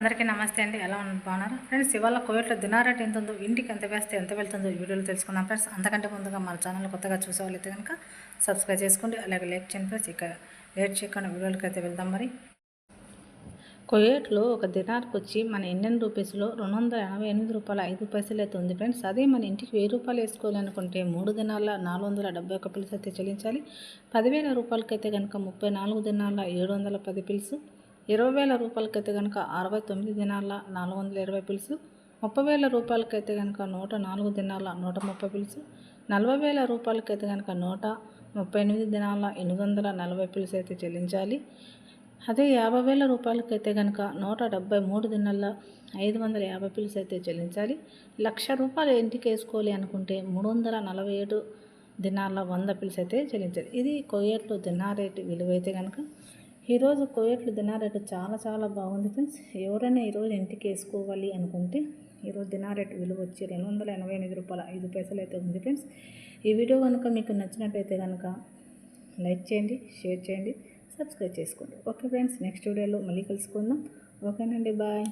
అందరికీ నమస్తే అండి. ఎలా ఉన్నారు? బాగున్నారు? ఫ్రెండ్స్ ఇవాళ కోయట్లో దినారేట్ ఎంత ఉందో ఇంటికి ఎంత వేస్తే ఎంత వెళ్తుందో ఈ వీడియోలో తెలుసుకుందాం ఫ్రెండ్స్. అంతకంటే ముందుగా మన ఛానల్ కొత్తగా చూసేవాళ్ళైతే కనుక సబ్స్క్రైబ్ చేసుకోండి. అలాగే లైక్ చేయండి ఫ్రెండ్స్. ఇక లేట్ చేయకుండా వీడియోలకి అయితే వెళ్దాం మరి. కోయేట్లో ఒక దినార్కి వచ్చి మన ఇండియన్ రూపీస్లో రెండు వందల ఎనభై ఎనిమిది రూపాయల ఐదు పైసలు అయితే ఉంది ఫ్రెండ్స్. అదే మన ఇంటికి వెయ్యి రూపాయలు వేసుకోవాలనుకుంటే మూడు దినాల నాలుగు వందల డెబ్బై ఒక పిల్స్ అయితే చెల్లించాలి. పదివేల రూపాయలకైతే కనుక ముప్పై నాలుగు దినాల ఏడు వందల పది పిల్స్ ఇరవై వేల రూపాయలకైతే కనుక అరవై తొమ్మిది దినాల నాలుగు వందల ఇరవై పిలుసు ముప్పై వేల రూపాయలకైతే కనుక నూట నాలుగు దినాల నూట ముప్పై పిలుసు నలభై వేల రూపాయలకైతే కనుక నూట ముప్పై ఎనిమిది దినాల ఎనిమిది వందల నలభై పిల్స్ అయితే చెల్లించాలి. అదే యాభై వేల రూపాయలకైతే కనుక నూట డెబ్బై మూడు దినాల్లో ఐదు వందల యాభై పిలుసు అయితే చెల్లించాలి. లక్ష రూపాయలు ఇంటికి వేసుకోవాలి అనుకుంటే మూడు వందల నలభై ఏడు దినాల వంద పిల్స్ అయితే చెల్లించాలి. ఇది కొయ్యట్లు దినా రేటు విలువ అయితే కనుక ఈరోజు కోయట్లు దినారేటు చాలా చాలా బాగుంది ఫ్రెండ్స్. ఎవరైనా ఈరోజు ఇంటికి వేసుకోవాలి అనుకుంటే ఈరోజు దినారేటు విలువ వచ్చి రెండు వందల ఎనభై ఎనిమిది రూపాయల ఐదు పైసలు అయితే ఉంది ఫ్రెండ్స్. ఈ వీడియో కనుక మీకు నచ్చినట్టయితే కనుక లైక్ చేయండి షేర్ చేయండి సబ్స్క్రైబ్ చేసుకోండి. ఓకే ఫ్రెండ్స్ నెక్స్ట్ వీడియోలో మళ్ళీ కలుసుకుందాం. ఓకేనండి బాయ్.